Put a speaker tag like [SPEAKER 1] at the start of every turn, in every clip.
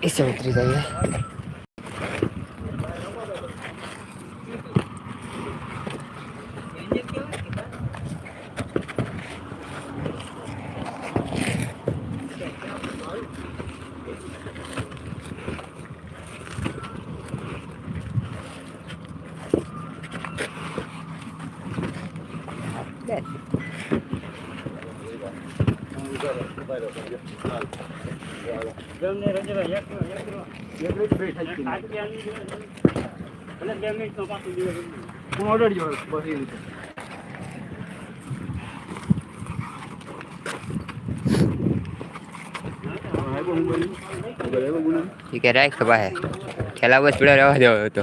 [SPEAKER 1] ese otro día. હા એસે ઉતરી જઈએ એ કે રાખ પાસે ખેલા બસ પડ્યો રહેવા દેવો હતો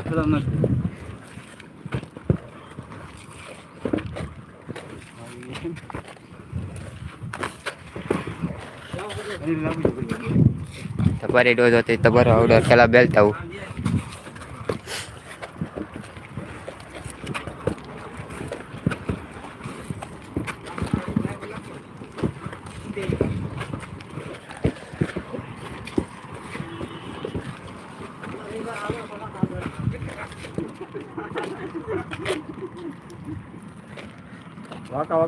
[SPEAKER 1] તમારી ડોઝ હતી તમારો ઓર્ડર ખેલા બેલતા હું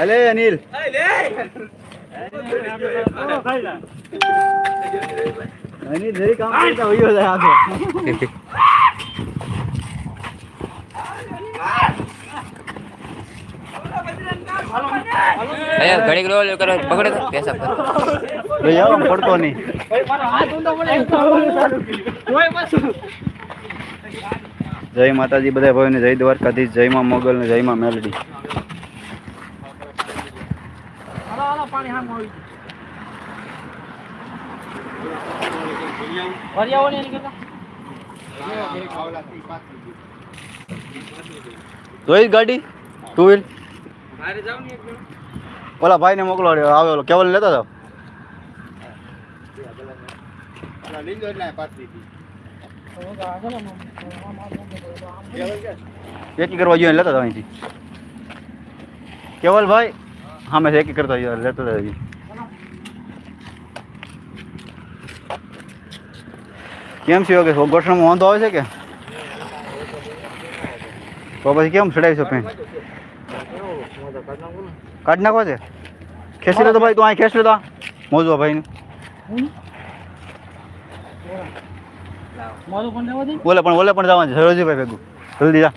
[SPEAKER 2] અલે અનિલ. અનિલ જરી કામ કરતા હોય જાય આગળ
[SPEAKER 1] અહીંયા ઘડીક રોલ કરો પકડે તો પેશાબ કરો.
[SPEAKER 2] ભાઈ આવો પડતો નહીં.
[SPEAKER 3] મારો હાથ ઊંધો પડે. એમ પાછું.
[SPEAKER 2] જય માતાજી બધા ભાઈને જય દ્વારકાધીશ, જય માં મોગલ ને જય માં મેલડી. જોઈ ગાડી? ટુ વ્હીલ ઓલા ભાઈ ને મોકલો આવ્યો કેવલ લેતા જાવ એકી કરવા જોઈએ લેતા જાવ અહીંથી કેવલ ભાઈ સામે છે એકી કરતા જોઈએ લેતા જાવ કેમ છે કે ગોઠણમાં વાંધો આવે છે કે તો પછી કેમ ચડાવી છો પેન્ટ કાઢ નાખવા છે ખેંચી લે તો ભાઈ તું અહીં ખેંચ લેતા મોજવા ભાઈ
[SPEAKER 3] પણ
[SPEAKER 2] બોલે પણ બોલે પણ જવાનું છે. સરોજીભાઈ ભેગું. જલ્દી જા.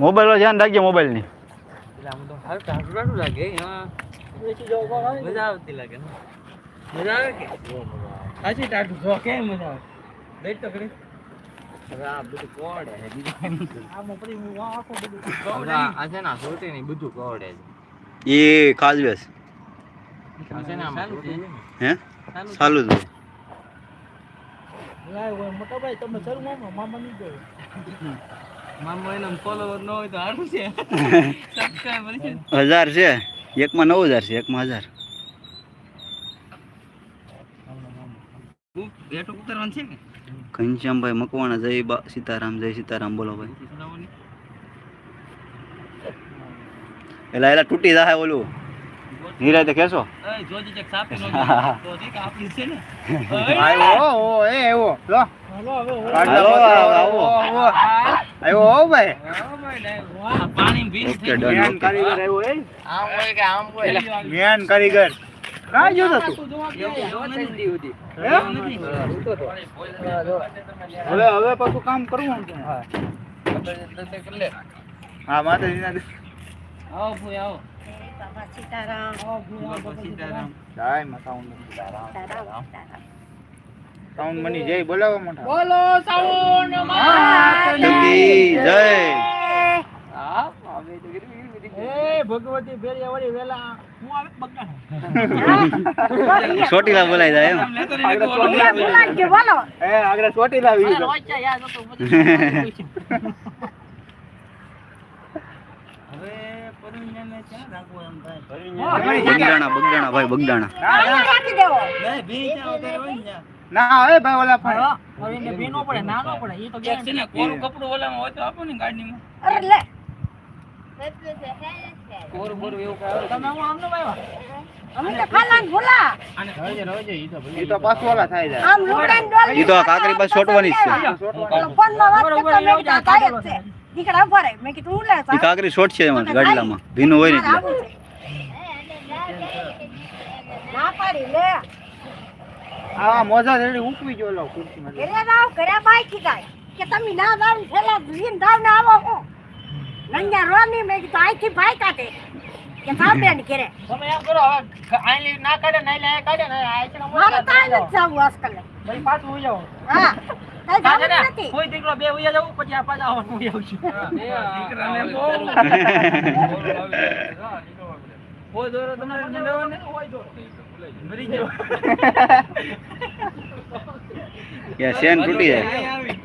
[SPEAKER 2] મોબાઈલ વાળા ધ્યાન રાખજે
[SPEAKER 3] મોબાઈલની આવે? મજા આવે કે? સાચી ટાટુ જો મજા આવે? તો
[SPEAKER 2] એ ખાજવેસ હે. ચાલુ જ.
[SPEAKER 3] લાય હોય મોટા ભાઈ તમે શરૂ મામા મામા નહીં જોયો.
[SPEAKER 2] હજાર છે. એકમાં નવ હજાર છે એકમાં હજાર. ઘનશ્યામભાઈ મકવાણા જય બા સીતારામ જય સીતારામ બોલો ભાઈ. એટલે એલા તૂટી જાય ઓલું.
[SPEAKER 4] નિરાતે કેસો
[SPEAKER 1] એ જોજે ચેક સાપી નો તો ને.
[SPEAKER 4] આવ્યો એ એવો. લો. આવ્યો હો ભાઈ. મેન કારીગર આવ્યો એ?
[SPEAKER 1] આમ હોય કે આમ હોય.
[SPEAKER 4] મેન કારીગર. કાં જોતો તું? હવે હવે પાછું કામ કરવું ને હા.
[SPEAKER 1] આવો આવો.
[SPEAKER 5] બાબા સીતારામ.
[SPEAKER 1] સીતારામ.
[SPEAKER 4] જય માં સાઉન્ડ સાઉન્ડ મની જય બોલાવો મોટા.
[SPEAKER 1] બોલો સાઉન્ડ
[SPEAKER 4] માતાજી. જય.
[SPEAKER 1] એ ભગવતી ફેરી વળી વેલા હું આવે બગડા
[SPEAKER 2] ચોટીલા બોલાય જાય એમ.
[SPEAKER 5] બોલો.
[SPEAKER 4] એ આગળ
[SPEAKER 1] ચોટીલા યાદ હતો બધું હવે
[SPEAKER 2] ભાઈ?
[SPEAKER 5] રાખી દેવો
[SPEAKER 1] ને
[SPEAKER 4] હવે ભાઈ ઓલા પણ.
[SPEAKER 1] પડે નાનો પડે એ તો છે ને કોરું કપડું ઓલામાં હોય તો આપો ને ગાડીમાં.
[SPEAKER 5] અરે લે.
[SPEAKER 1] કોરું બોરું એવું તમે હું આમનો આવ્યા
[SPEAKER 2] કાકરી પાસે છોટવાની જ છે.
[SPEAKER 5] ઓલો ફોનમાં વાત કરતો મેં કીધું આ થાય જ છે. દીકરા ઊભા રહે. મેં કીધું લે
[SPEAKER 2] ઈ કાકરી શોર્ટ છે એમાં ગાડીલામાં. ભીનું હોય ને
[SPEAKER 5] ના પાડી લે.
[SPEAKER 4] આ મોજા રેડી ઉકવી જો લો ખુરશીમાં
[SPEAKER 5] ઘરે જાવ બાઈ કે તમે ના દાવ આવો હું નંજા રોની મેં કીધું અહીંથી ભાઈ કાઢે. કે સાંભળે ને ઘરે.
[SPEAKER 1] તમે એમ કરો હવે આઈ ના કાઢે નહીં લે કાઢે ને આઈ છે ને
[SPEAKER 5] મારે તાઈ નથી જવું આજકાલ
[SPEAKER 1] ભાઈ પાછું
[SPEAKER 5] હા તાઈ
[SPEAKER 1] કાઢે
[SPEAKER 5] જવું
[SPEAKER 1] ને
[SPEAKER 5] નથી.
[SPEAKER 1] કોઈ દીકરો બે ઉઈ જવું પછી આ પાછા આવવાનું ઉઈ આવશું દીકરાને બહુ કોઈ દોરો તમારે ને હોય દોરો મરી ગયો.
[SPEAKER 2] યા શેન તૂટી જાય.
[SPEAKER 1] આવી.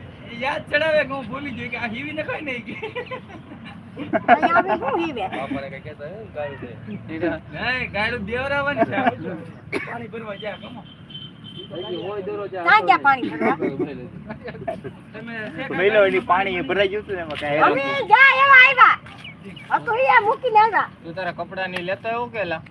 [SPEAKER 1] યાદ ચડાવે કે હું ભૂલી ગયો કે આ હીવી ને કઈ નહીં કે પાણી
[SPEAKER 5] ગયા
[SPEAKER 4] ભરાઈ ગયું ને
[SPEAKER 1] તું તારા કપડા ની લેતો એવું કે
[SPEAKER 4] એવું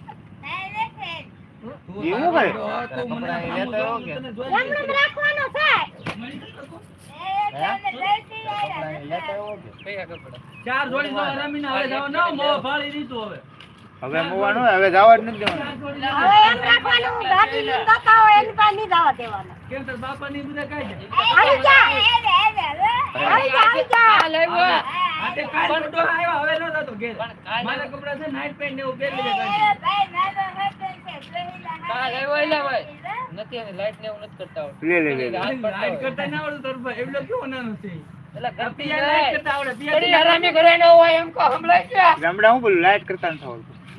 [SPEAKER 4] કરે?
[SPEAKER 5] છે
[SPEAKER 1] ચાર જોડી તો રમીને હવે જાવ ના મો ફાળી દીધું હવે.
[SPEAKER 4] હવે મોવાનું હવે જવા જ નથી દેવાનું.
[SPEAKER 5] હવે એમ રાખવાનું ગાડી ની દાતા હોય એની પાસે નહીં જવા દેવાના.
[SPEAKER 1] કેમ તાર બાપા ની બધા કાઈ
[SPEAKER 5] આવી જા આવી જા આવી જા.
[SPEAKER 1] હા તે કાલ ફોટો આવ્યા હવે ન થતો ઘેર. મારા કપડા છે નાઈટ પેન્ટ ને એવું પહેરી લે
[SPEAKER 4] લે લે લે લે.
[SPEAKER 1] લાઈટ કરતા ના આવડતું તારું ભાઈ. એટલો કેવો નાનો છે નથી લાઈટ કરતા
[SPEAKER 4] લે હું બોલું લાઈટ કરતા નથી આવડતું ભાઈ હો, જાય
[SPEAKER 1] તારા બાનું હું
[SPEAKER 2] ઘડીક થાય તો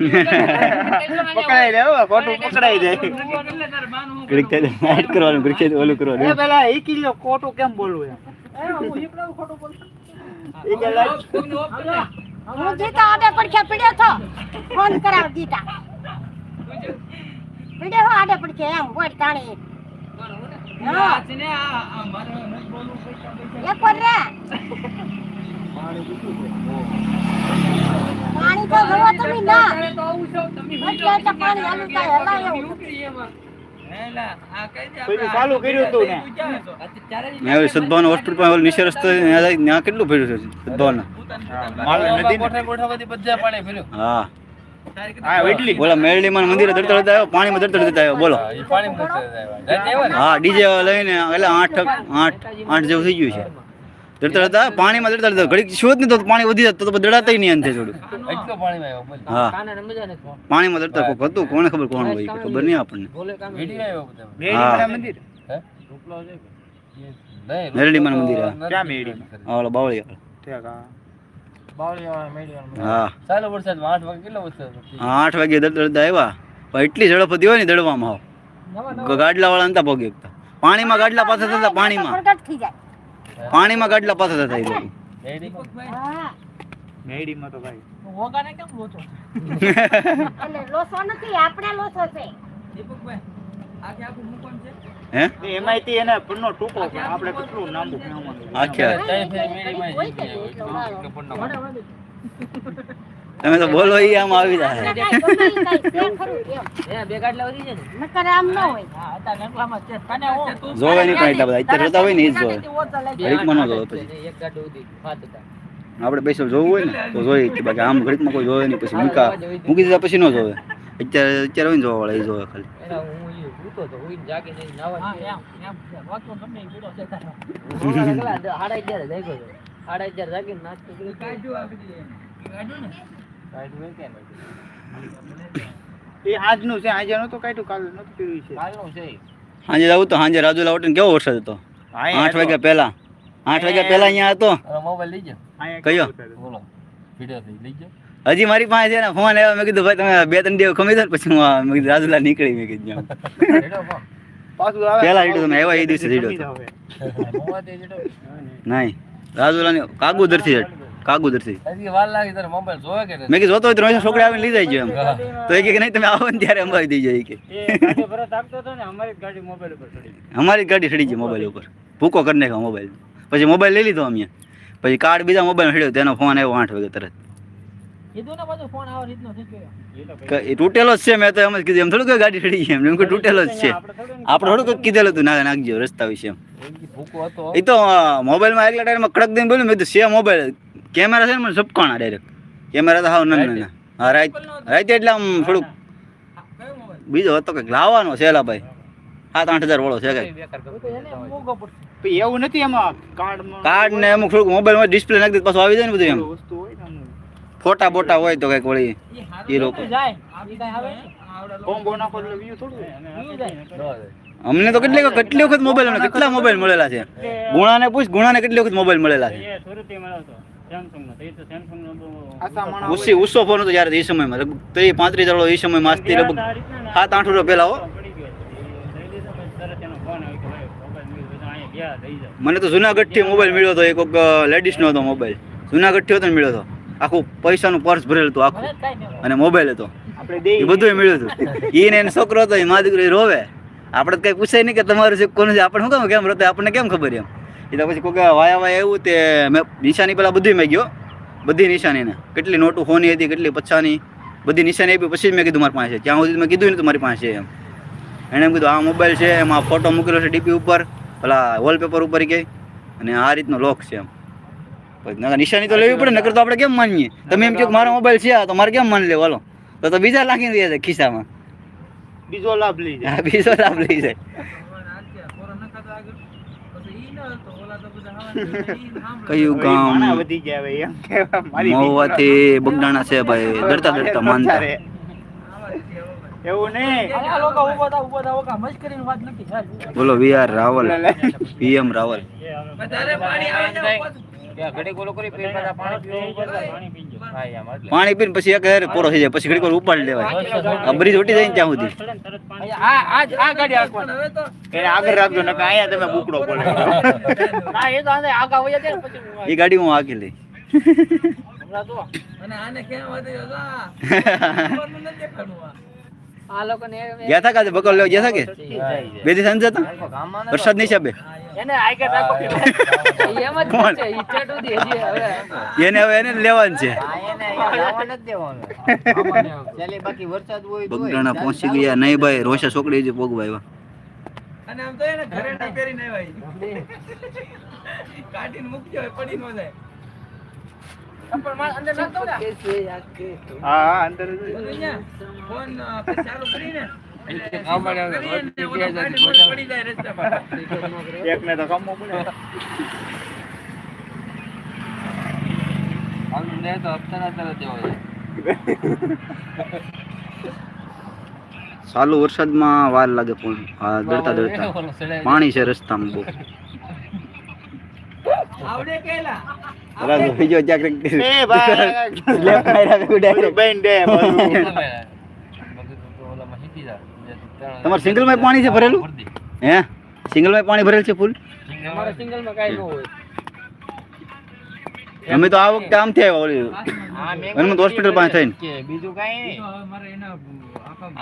[SPEAKER 2] તો
[SPEAKER 4] ખોટું કેમ બોલવું.
[SPEAKER 5] હું જીતા આડે પડખે પડ્યો છો ફોન કરાવ દીતા પડ્યો હો આડે પડખે એમ બોલ તાણી.
[SPEAKER 1] આ છે ને આ- આ મારે બોલવું પૈસા પૈસા.
[SPEAKER 5] એ પર રે પાણી તો જોવો તમે ના. એટલે તો પાણી હાલું થાય હલાવે. એવું.
[SPEAKER 1] હેલા, આ કઈ દે
[SPEAKER 4] પેલું
[SPEAKER 1] આપણે
[SPEAKER 4] ચાલુ કર્યું હતું ને.
[SPEAKER 1] તું ક્યાં હતો?
[SPEAKER 2] મેં હવે સદભાવના હોસ્પિટલ પાસે નીચે રસ્તો ત્યાં ત્યાં કેટલું ફેર્યું છે? સદભાવના. હા.
[SPEAKER 1] તારી
[SPEAKER 4] હા એટલી
[SPEAKER 2] મંદિરે દરતા આવ્યો? આવ્યો? બોલો. હા ડીજે લઈને એટલે આઠ આઠ આઠ જેવું થઈ ગયું છે. દરતા હતા પાણીમાં દરતા દરતા ઘડીક શોધ નહીં તો પાણી વધી જતું તો દડાતા નહીં અંતે થોડું. હા. પાણીમાં દરતા કોક હતું? કોને ખબર કોણ હોય? ખબર નહીં આપણને.
[SPEAKER 4] મેડીમાં મંદિર?
[SPEAKER 2] મેરડીમાં મંદિર હા. ઓલા બાવળી આઠ વાગે દરતા આવ્યા. પણ એટલી ઝડપ હતી હોય ને દડવામાં આવ ગાડલા વાળા નતા પગે. પાણીમાં ગાડલા પાછા થતા પાણીમાં.
[SPEAKER 5] પ્રગટ થઈ જાય.
[SPEAKER 2] પાણીમાં ગાડલા પાછા થતા એ લોકો.
[SPEAKER 5] હા
[SPEAKER 4] મેડીમાં તો ભાઈ.
[SPEAKER 1] વગાને કેમ લોચો?
[SPEAKER 5] એટલે લોસો નથી આપણે લોસો છે.
[SPEAKER 1] દીપકભાઈ આખે આખું મુકામ છે?
[SPEAKER 2] હે?
[SPEAKER 4] એમાંથી એને ફૂલનો ટૂંકો આપણે કેટલું લાંબુ
[SPEAKER 5] ને
[SPEAKER 2] તમે તો બોલો ઈ આમ આવી જાય.
[SPEAKER 6] એ
[SPEAKER 2] જોવે નહીં પણ એટલા બધા. અત્યારે જોતા હોય ને એ જ જોવે. ઘડીકમાં ન જોવે પછી. આપણે પૈસા જોવું હોય ને તો જોઈએ બાકી આમ ઘડીકમાં કોઈ જોવે નહીં. પછી મૂકા. મૂકી દીધા પછી ન જોવે. અત્યારે અત્યારે હોય ને જોવા વાળા એ જોવે ખાલી.
[SPEAKER 6] હું ઊઠો તો ઉઈને જાગે જઈને નાવા એમ એમ વાતો ગમે પીડો છે. તારો હાડા અગિયાર જાગ્યો તો. હાડા અગિયાર જાગીને નાસ્તો કરી આ બધી કાઢ્યું ને? કાઢ્યું એ કેમ
[SPEAKER 4] એ આજનું છે. આજે નહોતું કાઢ્યું કાલ નહોતું કર્યું છે.
[SPEAKER 6] કાલનું છે.
[SPEAKER 2] સાંજે આવું તો સાંજે રાજુલા હોટલ કેવો વરસાદ હતો? આઠ વાગ્યા પહેલા. આઠ વાગ્યા પહેલા અહીંયા હતો.
[SPEAKER 6] મોબાઈલ લઈ જાઓ.
[SPEAKER 2] કયો?
[SPEAKER 6] બોલો. વિડિયો લઈ જાઓ.
[SPEAKER 2] હજી મારી પાસે છે ને ફોન આવ્યો મેં કીધું ભાઈ તમે બે ત્રણ દિવસ ખમી દો પછી હું મેં કીધું રાજુલા નીકળી મેં કીધું પેલા રીડો તમે આવ્યા એ દિવસે રીડો નહીં. રાજુલા ની કાગુદરથી
[SPEAKER 6] કાગુદર કે
[SPEAKER 2] મેં કીધું જોતો હોય તો છોકરા આવીને લઈ જાય એમ. તો એ કે નહીં તમે આવો ને ત્યારે અમારી દઈ જાય કે
[SPEAKER 4] અમારી ગાડી સડી ગઈ
[SPEAKER 2] મોબાઈલ ઉપર. ભૂકો કરી નાખ્યો મોબાઈલ પછી મોબાઈલ લઈ લીધો અમે. પછી કાર્ડ બીજા મોબાઈલ હેડ્યો તેનો ફોન આવ્યો આઠ વાગે તરત. તૂટેલો જ છે મેં તો એમ જ કીધું એમ થોડું કોઈ ગાડી ચડી ગઈ એમ. એમ કે તૂટેલો જ છે.
[SPEAKER 4] આપણે થોડું
[SPEAKER 2] કઈ કીધેલું હતું ના નાખજો રસ્તા વિશે એમ. એ તો મોબાઈલમાં એકલા ટાઈમમાં કડક દઈને બોલ્યું મેં કીધું છે મોબાઈલ. કેમેરા છે ને મને સપકાણા ડાયરેક્ટ કેમેરા તો હાવ ના ના હા રાઈત રાઈતે એટલે આમ થોડુંક બીજો હતો કંઈક લાવવાનો છે એલા ભાઈ. સાત આઠ હજાર વાળો છે
[SPEAKER 4] પણ એવું નથી એમાં
[SPEAKER 2] કાર્ડ ને અમુક થોડુંક મોબાઈલમાં ડિસ્પ્લે નાખી દે પાછું આવી જાય ને બધું એમ.
[SPEAKER 4] વસ્તુ હોય ને આનું.
[SPEAKER 2] ફોટા બોટા હોય તો કંઈક વળી એ લોકો. અમને તો કેટલી કેટલી વખત મોબાઈલ અમને કેટલા મોબાઈલ મળેલા છે? ગુણાને પૂછ ગુણાને કેટલી વખત મોબાઈલ મળેલા છે? ઉસી ઉસો ફોન હતો જ્યારે એ સમયમાં. લગભગ ત્રીસ પાંત્રીસ હજાર એ સમયમાં આજથી લગભગ સાત આઠ વર્ષ પહેલા હો. મને તો જુનાગઢથી મોબાઈલ મળ્યો હતો. એક લેડીઝનો હતો મોબાઈલ જુનાગઢથી હતો ને મળ્યો હતો. આખું પૈસાનું પર્સ ભરેલું હતું આખું. અને મોબાઈલ હતો. એ બધું મળ્યું હતું. ઈ ને એનો છોકરો હતો એ મા દીકરો રોવે. આપણે તો કઈ પૂછાય નહીં કે તમારું છે કોનું છે? આપણે શું કામ કેમ રોતે? આપણને કેમ ખબર એમ? એ તો પછી કોઈ વાયા વાયા એવું તે મેં નિશાની પેલા બધી મેં ગયો. બધી નિશાની ને કેટલી નોટો હોની હતી કેટલી પચ્છાની બધી નિશાની આપી પછી જ મેં કીધું મારી પાસે. ત્યાં સુધી મેં કીધું નહીં તમારી પાસે એમ. એણે એમ કીધું આ મોબાઈલ છે એમાં ફોટો મૂકેલો છે ડીપી ઉપર. પેલા વોલપેપર ઉપર કે અને આ રીતનો લોક છે એમ. નિશાની તો લેવી પડે નકર તો આપણે કેમ માનીએ? તમે એમ કહો કે મારો મોબાઈલ છે આ તો મારે કેમ માન લેવો? હાલો. તો તો બીજા લાગી દે છે ખિસ્સામાં.
[SPEAKER 4] બીજો લાભ લઈ જાય.
[SPEAKER 2] હા બીજો લાભ લઈ જાય. કયું ગામ?
[SPEAKER 4] વધી ગયા હવે એમ કહેવાય. મારી
[SPEAKER 2] મહુવાથી બગડાણા છે ભાઈ ડરતા ડરતા માનતા.
[SPEAKER 4] એવું નહીં.
[SPEAKER 2] બોલો
[SPEAKER 6] V R Raval PM Raval. પાણી
[SPEAKER 2] પીને પછી એક હેર પૂરો થઈ જાય પછી ઘડીક વાર ઉપાડી લેવાય. આ બ્રિજ ઉઠી જાય ને ત્યાં સુધી.
[SPEAKER 4] આગળ રાખજો ને અહીંયા તમે બુકડો બોલે
[SPEAKER 6] એ
[SPEAKER 2] ગાડી હું આગી લઈ ગયા થા કાલે બકલ લેવા ગયા થા કે? બે દિવસ હતા? વરસાદ નહીં?
[SPEAKER 6] છે.
[SPEAKER 2] એને હવે. એને લેવાનું છે. બગડાણા પહોંચી ગયા નહીં ભાઈ રોશા છોકરી જે પોગવા આવ્યા
[SPEAKER 6] પણ મારે અંદર નાખતો ને.
[SPEAKER 4] હા હા અંદર જ હોય.
[SPEAKER 6] ગામમાં ને હવે બે હજારથી
[SPEAKER 4] એકને તો પડે
[SPEAKER 6] તરત
[SPEAKER 2] ચાલુ વરસાદમાં વાર લાગે પણ દડતા દડતા પાણી છે રસ્તામાં બહુ. રાજો બીજો
[SPEAKER 4] એ ભાઈ
[SPEAKER 2] લેફ્ટ.
[SPEAKER 4] બેન દે બધું.
[SPEAKER 6] મેં કીધું તો ઓલામાં હીટી જા. જે ત્રણ-
[SPEAKER 2] તમારે સિંગલમાં પાણી છે ભરેલું. હે? સિંગલમાં પાણી ભરેલ છે ફૂલ?
[SPEAKER 6] અમારા સિંગલમાં કાંઈ ન હોય.
[SPEAKER 2] અમે તો આ વખતે આમ થયા ઓલી હનુમંત હોસ્પિટલ પાસે થઈને.
[SPEAKER 6] બીજું કાંઈ નહીં.
[SPEAKER 4] મારે એના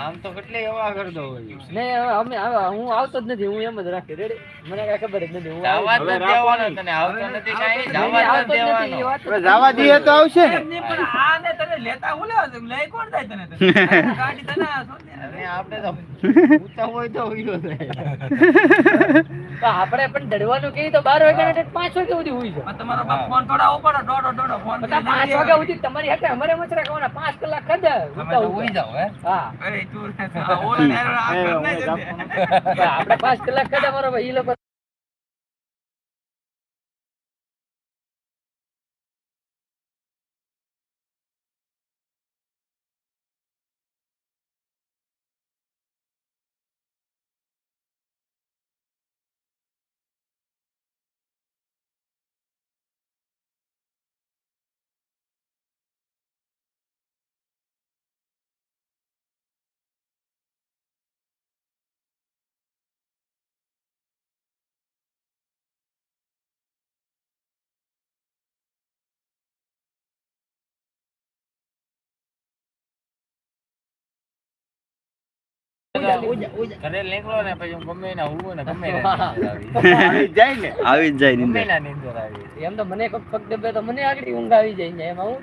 [SPEAKER 6] આમ તો કેટલે એવા કરતો હોય. ને અમે હું આવતો જ નથી હું એમ જ રાખી. રેડી મને કઈ ખબર જ નથી હું
[SPEAKER 4] જવા જ નથી દેવાનો તને, આવતો નથી કઈ જવા જ નથી દેવાનો.
[SPEAKER 2] જવા દઈએ તો આવશે. ને
[SPEAKER 6] અરે આપણે તો ઊંચા હોય તો ઉઈલો થાય. આપણે પણ ડડવાનું કેવી તો બાર વાગ્યા ને પાંચ વાગ્યા સુધી હુઈ ફોન બધા પાંચ વાગ્યા સુધી તમારી હાથે અમારે મચરા ખાવાના પાંચ કલાક ખાધા જાવ હે? હા. આપણે પાંચ કલાક ખદ અમારો ભાઈ લોકો
[SPEAKER 4] ઘરે નીકળો ને પછી હું ગમે એના ઊંઘું ને ગમે આવી. જાય આવી.
[SPEAKER 2] આવી જાય
[SPEAKER 4] ગમે એના નીંદર આવી.
[SPEAKER 6] એમ તો મને કોક પગ દબે તો મને આગળ ઊંઘ આવી જાય ને એમાં હું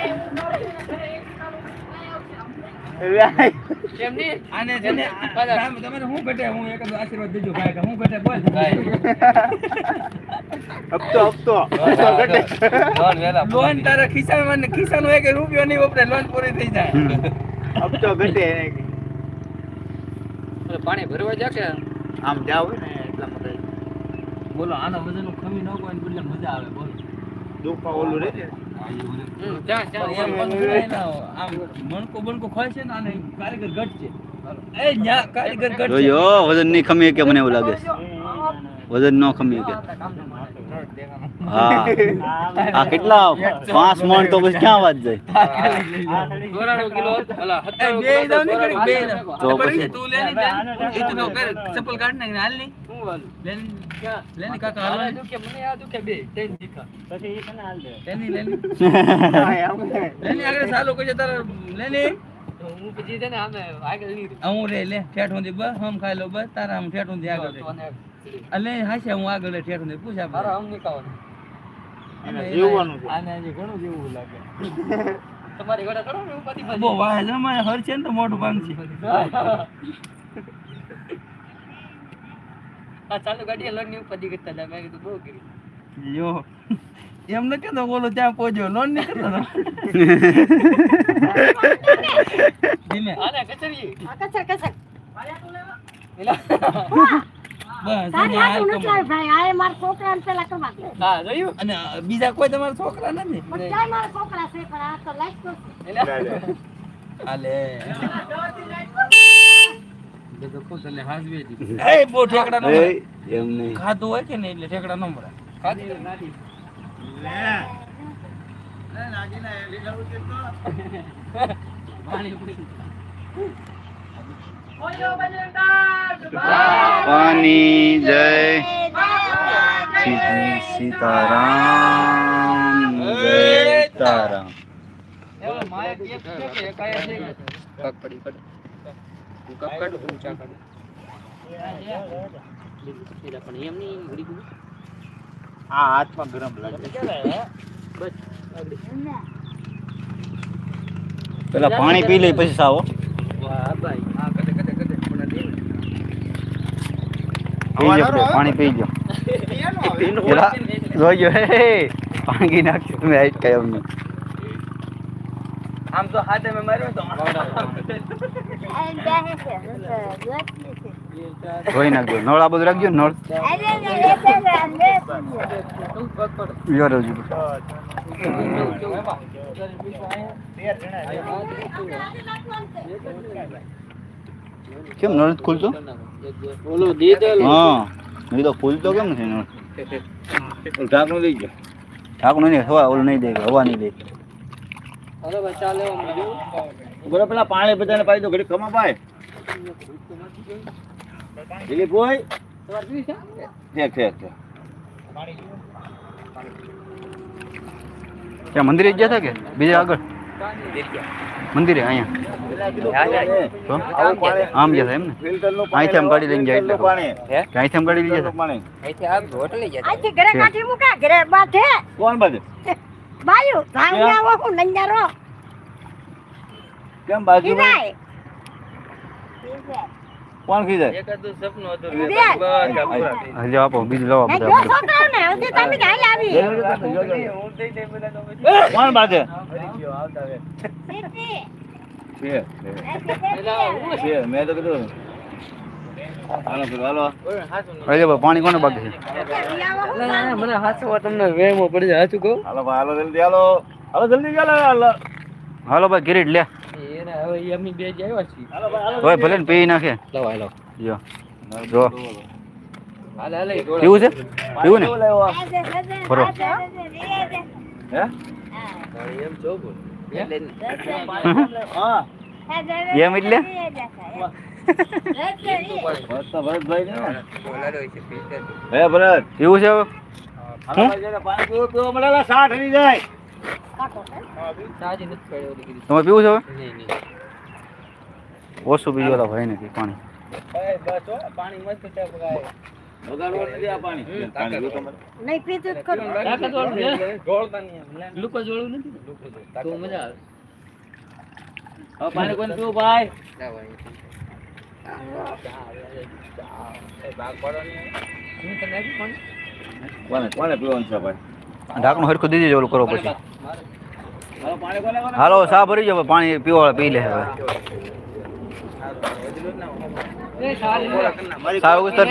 [SPEAKER 6] એમ નહીં
[SPEAKER 1] આને છે ને તમારે શું ઘટે? હું એક આશીર્વાદ દેજો ભાઈ કે હું ઘટે? બોલ.
[SPEAKER 4] લોન વેલા
[SPEAKER 1] લોન તારા ખિસ્સામાં ને ખિસ્સાનો એક રૂપિયો નહીં વપરાય લોન પૂરી થઈ જાય.
[SPEAKER 6] ઓલું પાણી ભરવા જા કે
[SPEAKER 2] આમ જાવ ને એટલા માટે.
[SPEAKER 1] બોલો આનો વજન ખમી ન કોઈ બદલે મજા આવે બોલો.
[SPEAKER 2] દુપા ઓલું રે
[SPEAKER 1] ને, ને
[SPEAKER 2] વજન નહીં ખમી કે મને એવું લાગે વજન ન ખમી કે હા આ કેટલા પાંચ મણ તો પછી ક્યાં વાત જાય
[SPEAKER 1] ને.
[SPEAKER 2] તો પછી?
[SPEAKER 1] છે, તું લે ને બેન. એ તું તો કર, ચપ્પલ કાઢ નાખ ને હાલની.
[SPEAKER 6] શું વાલું?
[SPEAKER 1] લે ને,
[SPEAKER 6] ક્યાં?
[SPEAKER 1] લે ને કાકા હાલો
[SPEAKER 6] આને
[SPEAKER 1] ને.
[SPEAKER 6] દુખે, મને આ દુખે બે ત્રણ દીખા.
[SPEAKER 1] લે ની, લે ની. લે ની, આગળ ચાલુ કરજે તારે. લે ની.
[SPEAKER 6] તો હું પછી છે ને આમે આગળ નહીં
[SPEAKER 1] હું રે લે ઠેઠ સુધી બસ હમ ખાઈ લો બસ તારા આમ ઠેઠ સુધી આગળ રે.
[SPEAKER 6] તો આને
[SPEAKER 1] આ લે હાશે હું આગળ ઠેઠ પૂછ
[SPEAKER 6] આમ નહીં ખાવાનું.
[SPEAKER 1] આને હજી ઘણું જેવું લાગે
[SPEAKER 6] તમારી ઘોડા કરો ને ઉપાધિ માં
[SPEAKER 1] બહુ વાહ જમાય હર છે ને તો મોઢું ભાંગશે
[SPEAKER 6] આ ચાલુ ગાડીએ લોનની ઉપાધિ કરતા હતા મેં કીધું બહુ
[SPEAKER 1] જો એમ ન કેતો બોલો ત્યાં પહોંચ્યો લોન નહીં કરતો તો. ધીમે.
[SPEAKER 6] આને કચરી
[SPEAKER 5] આ કચર
[SPEAKER 6] એલા.
[SPEAKER 1] બસ બીજા કોઈ તમારા છોકરા નથી?
[SPEAKER 5] છોકરા છે? પણ આ તો લાગતો
[SPEAKER 1] ખાધું હોય કે નહીં એટલે ઠેકડા નો
[SPEAKER 6] ખાધી પાણી
[SPEAKER 2] જય. સીતારામ જય તારામ?
[SPEAKER 6] પગ પડી પડ. તું કપ કાઢ, હું ચા કાઢું. પણ એમ નહીં, ઘડી ગયું
[SPEAKER 2] આ હાથમાં ગરમ લાગે.
[SPEAKER 6] બસ,
[SPEAKER 2] પેલા પાણી પી લઈ પછી સાવો
[SPEAKER 6] વાહ ભાઈ
[SPEAKER 1] હા કદે કદે કદે પણ.
[SPEAKER 2] પી ગયો હે પાણી નાખ્યું તમે આઈ કાંઈ અમને
[SPEAKER 1] આમ તો હાથે મેં માર્યો તો.
[SPEAKER 2] ધોઈ નાખજો. નળ આ બધું રાખજો નળ. કેમ નળ ખુલતો?
[SPEAKER 6] ઓલું દીધેલું
[SPEAKER 2] હા. નહીં તો ખુલતો કેમ નથી નળ? ઢાંકણું લઈ ગયો ઢાંકણું નહીં હવા ઓલું નહીં દે હવા નહીં દે.
[SPEAKER 6] અરે બચા લેવો જોયું?
[SPEAKER 2] પેલા પાણી બધાને પાઈ દો ઘડી કમા પાય દિલીપ ભાઈ? ઠેક ઠેક ઠેક ક્યાં મંદિરે જ ગયા હતા કે? બીજા આગળ? મંદિરે અહીંયા. આમ ગયા એમ ને? અહીંથી આમ ગાડી લઈને જાય એટલે અહીંથી આમ ગાડી લઈ ગયા
[SPEAKER 4] પાણી
[SPEAKER 6] અહીંથી આ હોટલે જતા
[SPEAKER 5] ઘરે કાઢી મૂકા ઘરે બાધે.
[SPEAKER 4] કોણ બાજુ
[SPEAKER 5] વો હું નંજારો
[SPEAKER 4] કેમ બાજુ
[SPEAKER 5] ખીજાય
[SPEAKER 4] કોણ ખીજાય
[SPEAKER 1] એકાદું સપનું હતું. બસ
[SPEAKER 2] હજી આપો બીજું લાવો
[SPEAKER 5] ને
[SPEAKER 2] બધા
[SPEAKER 5] જો છોકરાઓને હજી તમે હાલ આવી?
[SPEAKER 4] કોણ બાજે?
[SPEAKER 1] આવતા
[SPEAKER 4] છે? છે મેં તો કીધું હાલો ફિર હાલો
[SPEAKER 1] ઓય, હાચું નહીં.
[SPEAKER 2] હજી ભાઈ પાણી કોને બાકી છે?
[SPEAKER 6] ના, ના, મને હાથો તમને વેમો પડી જાય હાચું કહું?
[SPEAKER 4] હાલો ભાઈ હાલો જલ્દી હાલો. હાલો જલ્દી ચાલો હાલો.
[SPEAKER 2] હાલો ભાઈ કિરીટ લે.
[SPEAKER 6] હવે
[SPEAKER 4] હાલો હાલો
[SPEAKER 2] ભલે ને પી નાખે.
[SPEAKER 6] લાવો હાલો.
[SPEAKER 2] જો. જો.
[SPEAKER 6] હાલે. હાલે
[SPEAKER 2] પીવું છે? પીવું ને? ફરો.
[SPEAKER 4] હે?
[SPEAKER 6] એમ જો બોલ. એટલે છે
[SPEAKER 2] તમે પીવું છે ઓછું બીજું ઓલા ભાઈ નથી પાણી.
[SPEAKER 1] પાણી મસ્ત છે
[SPEAKER 5] નહીં પીતું જ ખરું.
[SPEAKER 6] તાકાત વાળું છે?
[SPEAKER 1] ઢોળતા નહીં એમ. લે.
[SPEAKER 6] નથી તો મજા આવે.
[SPEAKER 4] હવે પાણી કોઈ પીવું ભાઈ. કોને કોને પીવાનું છે ભાઈ
[SPEAKER 2] ઢાંકણું હરખું દીધી ઓલું કરો પછી.
[SPEAKER 4] હાલો
[SPEAKER 2] સા ભરી જાવ પાણી પીવા પી લે હવે.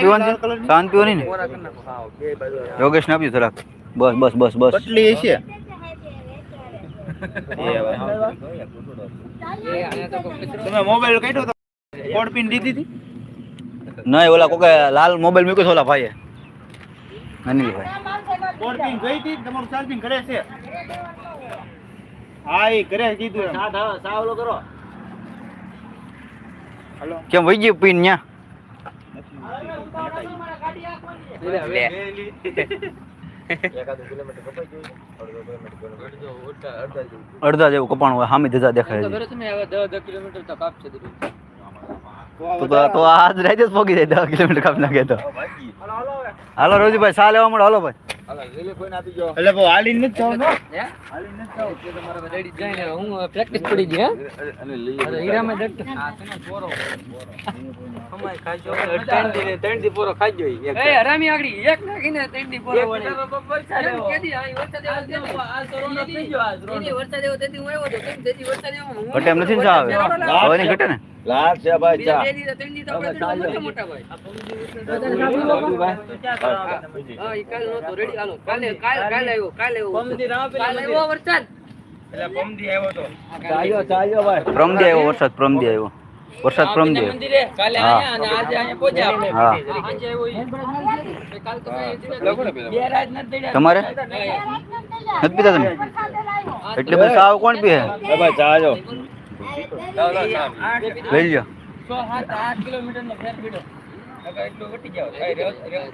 [SPEAKER 2] પીવાનું છે? શાંત પીવાની ને? યોગેશ ને આપ્યું જરાક. બસ બસ બસ બસ.
[SPEAKER 4] કેટલી છે તમે મોબાઈલ કાઢ્યો કોડ પિન દીધી હતી?
[SPEAKER 2] નહીં ઓલા કોકે લાલ મોબાઈલ મૂક્યો છે ઓલા ભાઈએ. અનિલભાઈ
[SPEAKER 4] કોડ પિન ગઈ હતી? તમારું ચાર્જિંગ કરે છે. હા એ કરે કીધું સા ધા સા ઓલો કરો. હાલો.
[SPEAKER 2] કેમ વહી ગયું પીન ન્યા?
[SPEAKER 6] લે.
[SPEAKER 2] અડધા જેવું. કપાણું હોય હામી ધજા દેખાય
[SPEAKER 6] તો તો
[SPEAKER 2] આજ રાતે જ પોગી જાય દસ કિલોમીટર કાપ નાખે તો હાલો રોજીભાઈ સા લેવા મળો? હાલો ભાઈ.
[SPEAKER 4] એટલે બહુ હાલીને નથી જવાનું
[SPEAKER 6] હે.
[SPEAKER 4] નથી જવાનું.
[SPEAKER 6] તો રેડી જાય હું પ્રેક્ટિસ પડી ગઈ અરે હીરામાં ડટ
[SPEAKER 1] અમાય ખાજો. ત્રણ દી ત્રણ દી પૂરો ખાજો એક
[SPEAKER 6] એ હરામી આગળી એક નાખીને ત્રણ દી પોરો વળે.
[SPEAKER 1] તારો બબ્બર ચાલે
[SPEAKER 6] એમ કેદી આ વરસાદ
[SPEAKER 1] આ થઈ ગયો રોનો.
[SPEAKER 6] વરસાદ આવ્યો તેથી હું આવ્યો હતો. કેમ તેથી વરસાદ આવ્યો હું
[SPEAKER 2] એમ નથી ને હવે? નહીં ઘટે ને?
[SPEAKER 4] લાલ છે ભાઈ ચા
[SPEAKER 6] મોટા ભાઈ
[SPEAKER 1] તો ક્યાં કરો આપણે પછી?
[SPEAKER 6] હા ઈ કાલ નહોતો. રેડી હાલો. કાલે કાલ કાલે આવ્યો કાલે આવ્યો.
[SPEAKER 1] પમદી રાહ પેલા
[SPEAKER 6] આવ્યો વરસાદ.
[SPEAKER 1] એટલે પમદી આવ્યો તો.
[SPEAKER 4] ચાલ્યો ચાલ્યો ભાઈ.
[SPEAKER 2] પ્રમદી આવ્યો વરસાદ પ્રમદી આવ્યો. વરસાદ પ્રમદી
[SPEAKER 1] મંદિરે. કાલે આયા અને આજે અહીંયા પહોંચ્યા. આપણે.
[SPEAKER 6] આજે આવ્યો કાલ તો કાંઈ હતી નથી.
[SPEAKER 1] બે રાત નથી દઈ
[SPEAKER 2] તમારે? નથી પીતા તમે? એટલે પછી સાવ કોણ પીએ?
[SPEAKER 4] ભાઈ
[SPEAKER 2] લઈ લ્યો.
[SPEAKER 1] સો સાત આઠ કિલોમીટરનો ફેર પીડો. નકર એટલું વટી જાવ. કાંઈ રેવ- રેવ-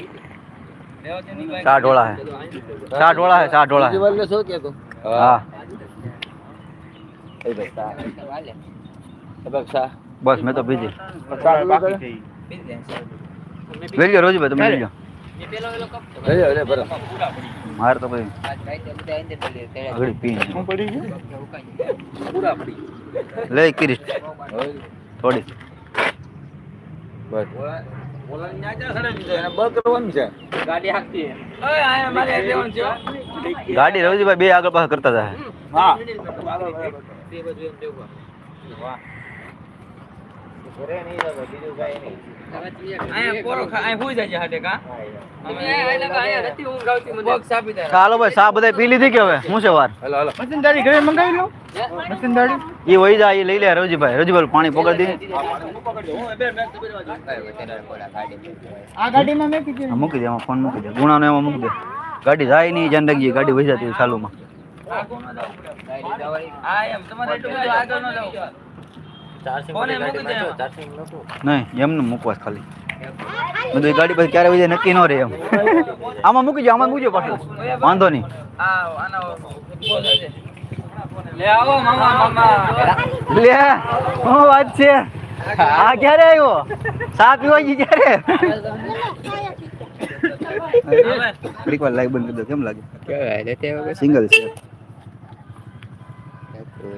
[SPEAKER 1] રેવતીની કાંઈ-
[SPEAKER 2] ચા ઢોળા હે ચા ઢોળા હે ચા ઢોળા હે હા
[SPEAKER 4] એ ભાઈ ચા
[SPEAKER 6] હાલે.
[SPEAKER 4] એ ભાઈ ચા
[SPEAKER 2] બસ મેં તો પીધી
[SPEAKER 4] ચા બાકી છે
[SPEAKER 1] પી લે.
[SPEAKER 2] લઈ લ્યો રોજીભાઈ તમે લઈ લ્યો
[SPEAKER 6] એ પેલો પેલો કપ તો
[SPEAKER 4] અરે અરે બરો
[SPEAKER 1] પૂરા પડી
[SPEAKER 2] મારે તો પછી
[SPEAKER 6] આજ રાતે બધા અંદર પડી તેડા
[SPEAKER 2] આગળ પી
[SPEAKER 4] શું પડી ગયું
[SPEAKER 6] ઉકાઈ.
[SPEAKER 1] પૂરા પડી
[SPEAKER 2] લઈ કિરીટ થોડી
[SPEAKER 4] બસ
[SPEAKER 1] ગાડી
[SPEAKER 2] રોજીભાઈ બે આગળ પાછળ કરતા હતા.
[SPEAKER 4] હા.
[SPEAKER 6] બે બાજુ એમ દેવું
[SPEAKER 2] ચાલો ભાઈ સા બધા પી લીધી કે હવે? છે વાર?
[SPEAKER 4] હાલો હાલો.
[SPEAKER 2] મશીનદારી ઘરે મંગાવી લો. મશીનદારી. એ વહી જાય એ લઈ લે રોજીભાઈ રોજીભાઈ પાણી પકડી દે. હા, મૂકી દે એમાં ફોન મૂકી દે. ગુણાનો એમાં મૂકી દે. ગાડી જાય નહીં જાન ગાડી વહી જતી ચાલુમાં નહીં એમને મૂકવા ખાલી. બધું ગાડી પછી ક્યારે વહી નક્કી ન રહે એમ. આમાં મૂકી જાઓ આમાં મૂકજો પાછું. વાંધો નહીં.
[SPEAKER 1] લે આવો મામા મામા.
[SPEAKER 2] લે શું વાત છે? આ ક્યારે આવ્યો? સા પીવા ગઈ ક્યારે વાર લાઈવ બંધ કરી દો કેમ લાગે? સિંગલ છે.